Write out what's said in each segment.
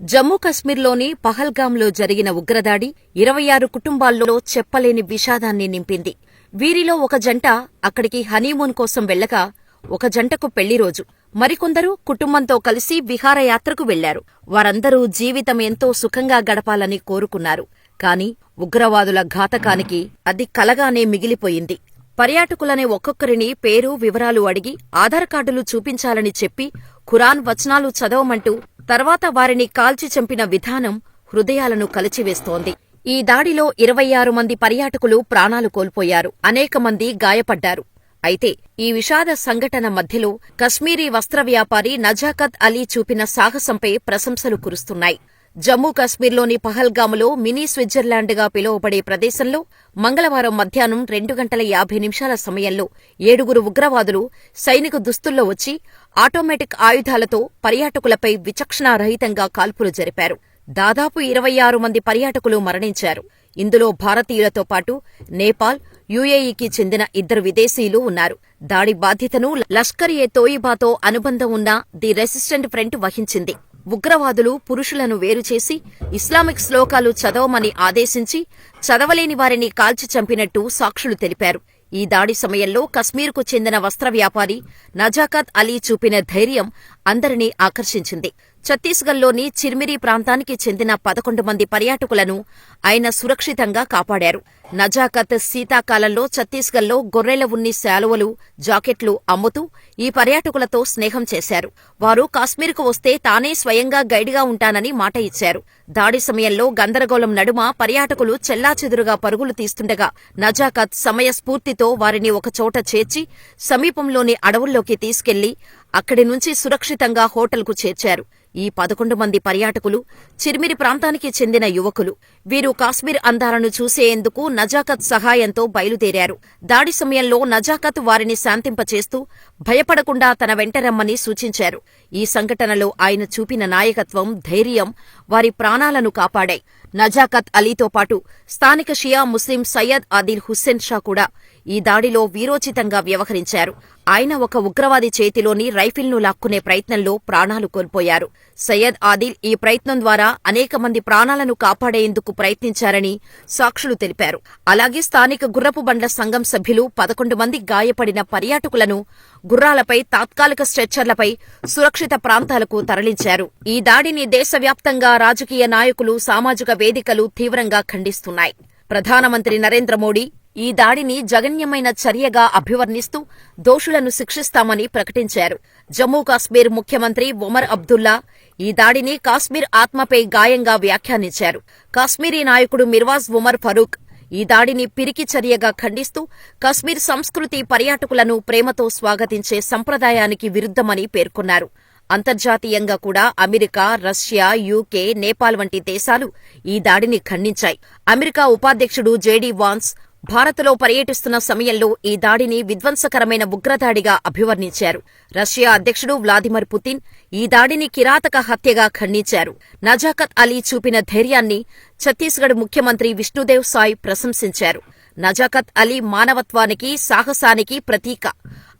జమ్మూ కశ్మీర్లోని పహల్గాంలో జరిగిన ఉగ్రదాడి ఇరవై ఆరు కుటుంబాల్లో చెప్పలేని విషాదాన్ని నింపింది. వీరిలో ఒక జంట అక్కడికి హనీమూన్ కోసం వెళ్ళగా ఒక జంటకు పెళ్ళి రోజు. మరికొందరు కుటుంబంతో కలిసి విహారయాత్రకు వెళ్ళారు వారందరూ జీవితం ఎంతో సుఖంగా గడపాలని కోరుకున్నారు. కాని ఉగ్రవాదుల ఘాతకానికి అది కలగానే మిగిలిపోయింది. పర్యాటకులనే ఒక్కొక్కరిని పేరు వివరాలు అడిగి ఆధార్ కార్డులు చూపించాలని చెప్పి ఖురాన్ వచనాలు చదవమంటూ తర్వాత వారిని కాల్చి చంపిన విధానం హృదయాలను కలిచివేస్తోంది. ఈ దాడిలో ఇరవై ఆరు మంది పర్యాటకులు ప్రాణాలు కోల్పోయారు. అనేక మంది గాయపడ్డారు. అయితే ఈ విషాద సంఘటన మధ్యలో కశ్మీరీ వస్త్ర వ్యాపారి నజాకత్ అలీ చూపిన సాహసంపై ప్రశంసలు కురుస్తున్నాయి. జమ్మూ కాశ్మీర్లోని పహల్గాములో మినీ స్విట్జర్లాండ్గా పిలువబడే ప్రదేశంలో మంగళవారం మధ్యాహ్నం రెండు గంటల యాభై నిమిషాల సమయంలో ఏడుగురు ఉగ్రవాదులు సైనిక దుస్తుల్లో వచ్చి ఆటోమేటిక్ ఆయుధాలతో పర్యాటకులపై విచక్షణారహితంగా కాల్పులు జరిపారు. దాదాపు ఇరవై ఆరు మంది పర్యాటకులు మరణించారు. ఇందులో భారతీయులతో పాటు నేపాల్ యుఏఈకి చెందిన ఇద్దరు విదేశీయులు ఉన్నారు. దాడి బాధ్యతను లష్కర్ ఏ తోయిబాతో అనుబంధం ఉన్న ది రెసిస్టెంట్ ఫ్రంట్ వహించింది. ఉగ్రవాదులు పురుషులను వేరుచేసి ఇస్లామిక్ శ్లోకాలు చదవమని ఆదేశించి చదవలేని వారిని కాల్చి చంపినట్టు సాక్షులు తెలిపారు. ఈ దాడి సమయంలో కశ్మీర్కు చెందిన వస్త్ర వ్యాపారి నజాకత్ అలీ చూపిన ధైర్యం అందరినీ ఆకర్షించింది. ఛత్తీస్గఢ్లోని చిర్మిరి ప్రాంతానికి చెందిన పదకొండు మంది పర్యాటకులను ఆయన సురక్షితంగా కాపాడారు. నజాకత్ శీతాకాలంలో ఛత్తీస్గఢ్లో గొర్రెల ఉన్ని శాలువలు జాకెట్లు అమ్ముతూ ఈ పర్యాటకులతో స్నేహం చేశారు. వారు కాశ్మీర్కు వస్తే తానే స్వయంగా గైడ్గా ఉంటానని మాట ఇచ్చారు. దాడి సమయంలో గందరగోళం నడుమ పర్యాటకులు చెల్లాచెదురుగా పరుగులు తీస్తుండగా నజాకత్ సమయస్ఫూర్తితో వారిని ఒకచోట చేర్చి సమీపంలోని అడవుల్లోకి తీసుకెళ్ళి అక్కడి నుంచి సురక్షితంగా హోటల్కు చేర్చారు. ఈ పదకొండు మంది పర్యాటకులు చిర్మిరి ప్రాంతానికి చెందిన యువకులు. వీరు కాశ్మీర్ అందాలను చూసేందుకు నజాకత్ సహాయంతో బయలుదేరారు. దాడి సమయంలో నజాకత్ వారిని శాంతింపచేస్తూ భయపడకుండా తన వెంట రమ్మని సూచించారు. ఈ సంఘటనలో ఆయన చూపిన నాయకత్వం ధైర్యం వారి ప్రాణాలను కాపాడాయి నజాకత్ అలీతో పాటు స్థానిక షియా ముస్లిం సయ్యద్ ఆదిల్ హుస్సేన్ షా కూడా ఈ దాడిలో వీరోచితంగా వ్యవహరించారు. ఆయన ఒక ఉగ్రవాది చేతిలోని రైఫిల్ను లాక్కునే ప్రయత్నంలో ప్రాణాలు కోల్పోయారు. సయ్యద్ ఆదిల్ ఈ ప్రయత్నం ద్వారా అనేక మంది ప్రాణాలను కాపాడేందుకు ప్రయత్నించారని సాక్షులు తెలిపారు. అలాగే స్థానిక గుర్రపు బండ్ల సంఘం సభ్యులు పదకొండు మంది గాయపడిన పర్యాటకులను గుర్రాలపై తాత్కాలిక స్ట్రెచ్చర్లపై సురక్షిత ప్రాంతాలకు తరలించారు. ఈ దాడిని దేశవ్యాప్తంగా రాజకీయ నాయకులు సామాజిక వేదికలు తీవ్రంగా ఖండిస్తున్నాయి. ప్రధానమంత్రి నరేంద్ర మోడీ ఈ దాడిని జగన్యమైన చర్యగా అభివర్ణిస్తూ దోషులను శిక్షిస్తామని ప్రకటించారు. జమ్మూ కాశ్మీర్ ముఖ్యమంత్రి ఒమర్ అబ్దుల్లా ఈ దాడిని కాశ్మీర్ ఆత్మపై గాయంగా వ్యాఖ్యానించారు. కాశ్మీరీ నాయకుడు మిర్వాజ్ ఉమర్ ఫరూక్ ఈ దాడిని పిరికి చర్యగా ఖండిస్తూ కశ్మీర్ సంస్కృతి పర్యాటకులను ప్రేమతో స్వాగతించే సంప్రదాయానికి విరుద్ధమని పేర్కొన్నారు. అంతర్జాతీయంగా కూడా అమెరికా రష్యా యూకే నేపాల్ వంటి దేశాలు ఈ దాడిని ఖండించాయి. అమెరికా ఉపాధ్యక్షుడు జేడీ వాన్స్ భారత్లో పర్యటిస్తున్న సమయంలో ఈ దాడిని విధ్వంసకరమైన ఉగ్రదాడిగా అభివర్ణించారు. రష్యా అధ్యక్షుడు వ్లాదిమిర్ పుతిన్ ఈ దాడిని కిరాతక హత్యగా ఖండించారు. నజాకత్ అలీ చూపిన ధైర్యాన్ని ఛత్తీస్గఢ్ ముఖ్యమంత్రి విష్ణుదేవ్ సాయ్ ప్రశంసించారు. నజాకత్ అలీ మానవత్వానికి సాహసానికి ప్రతీక.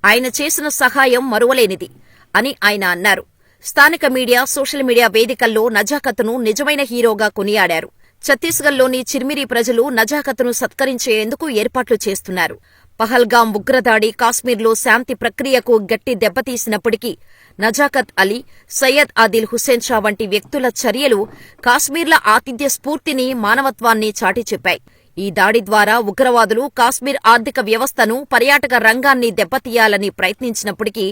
ఆయన చేసిన సహాయం మరువలేనిది అని ఆయన అన్నారు. స్థానిక మీడియా సోషల్ మీడియా వేదికల్లో నజాకత్ను నిజమైన హీరోగా కొనియాడారు. ఛత్తీస్గఢ్లోని చిర్మిరి ప్రజలు నజాకత్ను సత్కరించేందుకు ఏర్పాట్లు చేస్తున్నారు. పహల్గాం ఉగ్రదాడి కాశ్మీర్లో శాంతి ప్రక్రియకు గట్టి దెబ్బతీసినప్పటికీ నజాకత్ అలీ సయ్యద్ ఆదిల్ హుసేన్ షా వంటి వ్యక్తుల చర్యలు కాశ్మీర్ల ఆతిథ్య స్ఫూర్తిని మానవత్వాన్ని చాటి చెప్పాయి. ఈ దాడి ద్వారా ఉగ్రవాదులు కాశ్మీర్ ఆర్థిక వ్యవస్థను పర్యాటక రంగాన్ని దెబ్బతీయాలని ప్రయత్నించినప్పటికీ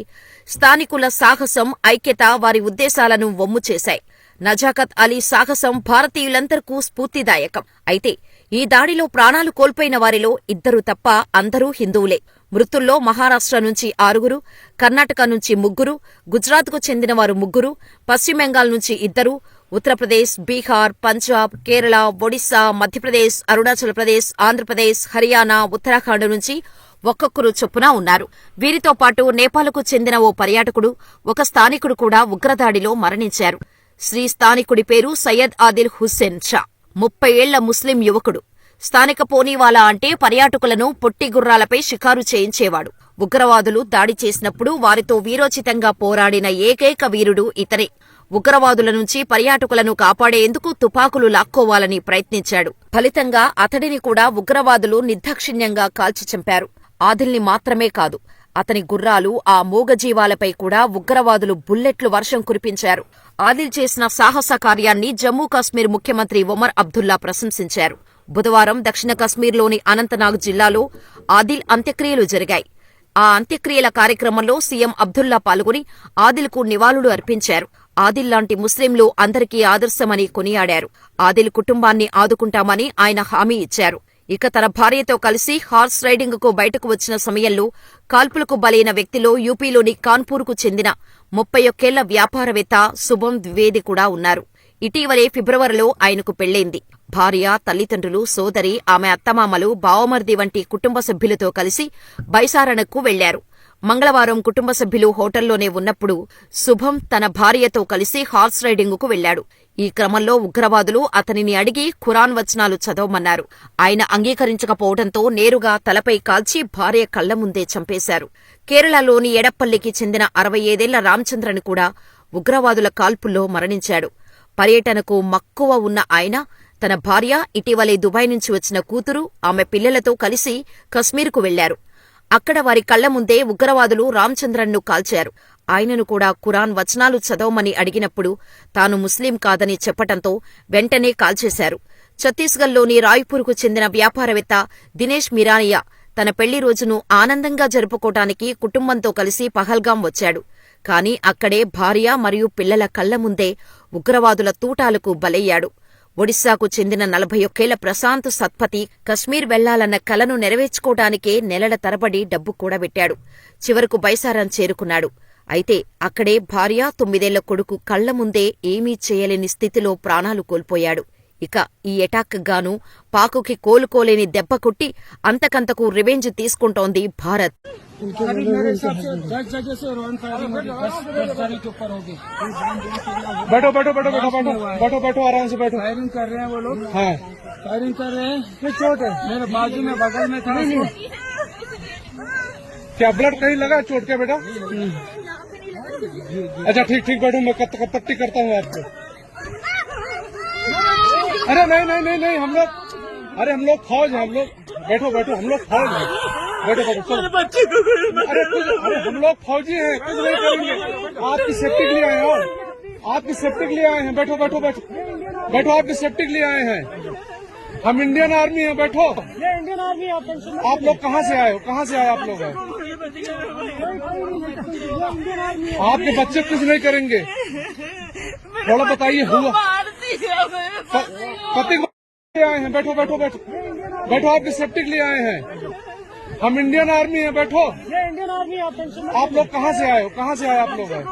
స్థానికుల సాహసం ఐక్యత వారి ఉద్దేశాలను వమ్ము చేశాయి. నజాకత్ అలీ సాహసం భారతీయులందరికూ స్ఫూర్తిదాయకం. అయితే ఈ దాడిలో ప్రాణాలు కోల్పోయిన వారిలో ఇద్దరు తప్ప అందరూ హిందువులే. మృతుల్లో మహారాష్ట్ర నుంచి ఆరుగురు కర్ణాటక నుంచి ముగ్గురు గుజరాత్కు చెందినవారు ముగ్గురు పశ్చిమ బెంగాల్ నుంచి ఇద్దరు ఉత్తరప్రదేశ్ బీహార్ పంజాబ్ కేరళ ఒడిశా మధ్యప్రదేశ్ అరుణాచల్ ప్రదేశ్ ఆంధ్రప్రదేశ్ హర్యానా ఉత్తరాఖండ్ నుంచి ఒక్కొక్కరు చొప్పున ఉన్నారు. వీరితో పాటు నేపాల్కు చెందిన ఓ పర్యాటకుడు ఒక స్థానికుడు కూడా ఉగ్రదాడిలో మరణించారు. శ్రీ స్థానికుడి పేరు సయ్యద్ ఆదిల్ హుస్సేన్ షా. ముప్పై ఏళ్ళ ముస్లిం యువకుడు. స్థానిక పోనీవాలా అంటే పర్యాటకులను పొట్టి గుర్రాలపై షికారు చేయించేవాడు. ఉగ్రవాదులు దాడి చేసినప్పుడు వారితో వీరోచితంగా పోరాడిన ఏకైక వీరుడు ఇతనే. ఉగ్రవాదుల నుంచి పర్యాటకులను కాపాడేందుకు తుపాకులు లాక్కోవాలని ప్రయత్నించాడు. ఫలితంగా అతడిని కూడా ఉగ్రవాదులు నిర్దాక్షిణ్యంగా కాల్చి చంపారు. ఆదిల్ని మాత్రమే కాదు అతని గుర్రాలు ఆ మూగజీవాలపై కూడా ఉగ్రవాదులు బుల్లెట్లు వర్షం కురిపించారు. ఆదిల్ చేసిన సాహస కార్యాన్ని జమ్మూ కాశ్మీర్ ముఖ్యమంత్రి ఒమర్ అబ్దుల్లా ప్రశంసించారు. బుధవారం దక్షిణ కశ్మీర్లోని అనంతనాగ్ జిల్లాలో ఆదిల్ అంత్యక్రియలు జరిగాయి. ఆ అంత్యక్రియల కార్యక్రమంలో సీఎం అబ్దుల్లా పాల్గొని ఆదిల్కు నివాళులు అర్పించారు. ఆదిల్ లాంటి ముస్లింలు అందరికీ ఆదర్శమని కొనియాడారు. ఆదిల్ కుటుంబాన్ని ఆదుకుంటామని ఆయన హామీ ఇచ్చారు. ఇక తన భార్యతో కలిసి హార్స్ రైడింగ్కు బయటకు వచ్చిన సమయంలో కాల్పులకు బలైన వ్యక్తిలో యూపీలోని కాన్పూర్కు చెందిన ముప్పై ఒక్కేళ్ళ వ్యాపారవేత్త శుభం ద్వివేది కూడా ఉన్నారు. ఇటీవలే ఫిబ్రవరిలో ఆయనకు పెళ్ళైంది భార్య తల్లిదండ్రులు సోదరి ఆమె అత్తమామలు బావమర్ది వంటి కుటుంబ సభ్యులతో కలిసి బైసారణకు వెళ్ళారు. మంగళవారం కుటుంబ సభ్యులు హోటల్లోనే ఉన్నప్పుడు శుభం తన భార్యతో కలిసి హార్స్ రైడింగుకు వెళ్ళాడు ఈ క్రమంలో ఉగ్రవాదులు అతనిని అడిగి ఖురాన్ వచనాలు చదవమన్నారు. ఆయన అంగీకరించకపోవడంతో నేరుగా తలపై కాల్చి భార్య కళ్ళ ముందే చంపేశారు. కేరళలోని ఎడప్పల్లికి చెందిన అరవై ఐదేళ్ళ రామచంద్రన్ కూడా ఉగ్రవాదుల కాల్పుల్లో మరణించాడు. పర్యటనకు మక్కువ ఉన్న ఆయన తన భార్య ఇటీవలే దుబాయ్ నుంచి వచ్చిన కూతురు ఆమె పిల్లలతో కలిసి కశ్మీర్కు వెళ్ళారు అక్కడ వారి కళ్ళ ముందే ఉగ్రవాదులు రామచంద్రన్ను కాల్చారు. ఆయనను కూడా ఖురాన్ వచనాలు చదవమని అడిగినప్పుడు తాను ముస్లిం కాదని చెప్పటంతో వెంటనే కాల్చేశారు ఛత్తీస్గఢ్లోని రాయ్పూర్కు చెందిన వ్యాపారవేత్త దినేష్ మిరానియా తన పెళ్ళి రోజును ఆనందంగా జరుపుకోటానికి కుటుంబంతో కలిసి పహల్గాం వచ్చాడు. కాని అక్కడే భార్య మరియు పిల్లల కళ్ళ ముందే ఉగ్రవాదుల తూటాలకు బలయ్యాడు. ఒడిశాకు చెందిన నలభై ఒక్కేళ్ళ ప్రశాంత్ సత్పతి కశ్మీర్ వెళ్ళాలన్న కలను నెరవేర్చుకోవడానికే నెలల తరబడి డబ్బు కూడబెట్టాడు. చివరకు బైసారం చేరుకున్నాడు. అయితే అక్కడే భార్య తొమ్మిదేళ్ల కొడుకు కళ్ల ముందే ఏమీ చేయలేని స్థితిలో ప్రాణాలు కోల్పోయాడు ఇక ఈ ఎటాక్ గాను పాకుకి కోలుకోలేని దెబ్బ కొట్టి అంతకంతకు రివెంజ్ తీసుకుంటోంది భారత్ अभी मेरे हिसाब से दस जगह से रॉन फायरिंग होगी दस दस गाड़ी के ऊपर होगी बैठो बैठो बैठो बैठो बैठो बैठो बैठो आराम से बैठो फायरिंग कर रहे हैं वो लोग हाँ फायरिंग कर रहे हैं ये चोट है मेरे बाजू में बगल में था उसको क्या ब्लड कहीं लगा चोट क्या बेटा अच्छा ठीक ठीक बैठो मैं कत, कत, पट्टी करता हूँ आपको। अरे नहीं नहीं नहीं नहीं हम लोग अरे हम लोग फौज हैं हम लोग बैठो बैठो हम लोग फौज हैं। बैठो बैठो चलो। अरे अरे हम लोग फौजी हैं कुछ नहीं करेंगे। आपकी सेफ्टी के लिए आए हैं। आपकी सेफ्टी के लिए आए हैं। बैठो बैठो बैठो। बैठो आपकी सेफ्टी के लिए आए हैं। हम इंडियन आर्मी हैं बैठो। इंडियन आर्मी आप लोग कहाँ से आए हो? कहाँ से आए आप लोग? हैं आपके बच्चे कुछ नहीं करेंगे। थोड़ा बताइए हुआ। पति को आए हैं बैठो बैठो बैठो। बैठो आपके सेफ्टी के लिए आए हैं। हम इंडियन आर्मी हैं बैठो। इंडियन आर्मी आप लोग कहाँ से आए हो? कहाँ से आए आप लोग? हैं